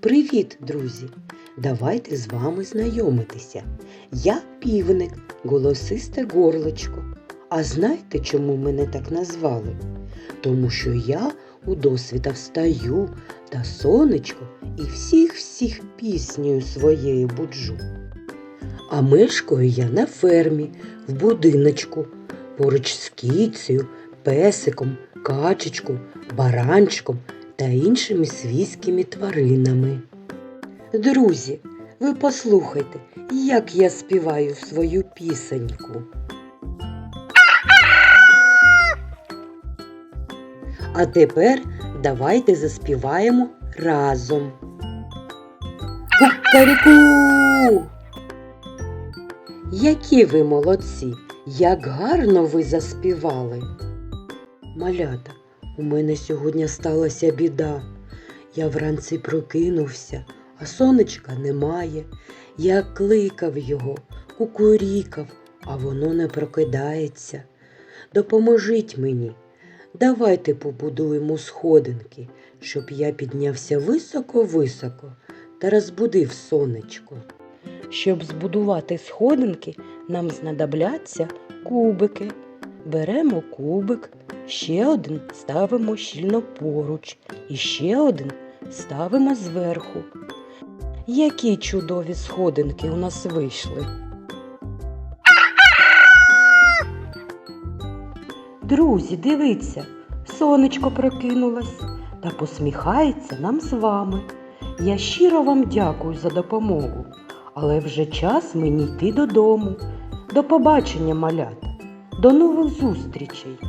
Привіт, друзі! Давайте з вами знайомитися. Я півник, голосисте горлочко. А знаєте, чому мене так назвали? Тому що я у досвіта встаю та сонечко і всіх-всіх піснею своєю буджу. А мешкаю я на фермі, в будиночку, поруч з кіцею, песиком, качечком, баранчиком та іншими свійськими тваринами. Друзі, ви послухайте, як я співаю свою пісеньку. А тепер давайте заспіваємо разом. Кукаріку! Які ви молодці! Як гарно ви заспівали! Малята, у мене сьогодні сталася біда. Я вранці прокинувся, а сонечка немає. Я кликав його, кукурікав, а воно не прокидається. Допоможіть мені. Давайте побудуємо сходинки, щоб я піднявся високо-високо та розбудив сонечко. Щоб збудувати сходинки, нам знадобляться кубики. Беремо кубик, ще один ставимо щільно поруч і ще один ставимо зверху. Які чудові сходинки у нас вийшли. Друзі, дивіться, сонечко прокинулось та посміхається нам з вами. Я щиро вам дякую за допомогу, але вже час мені йти додому. До побачення, малята, до нових зустрічей!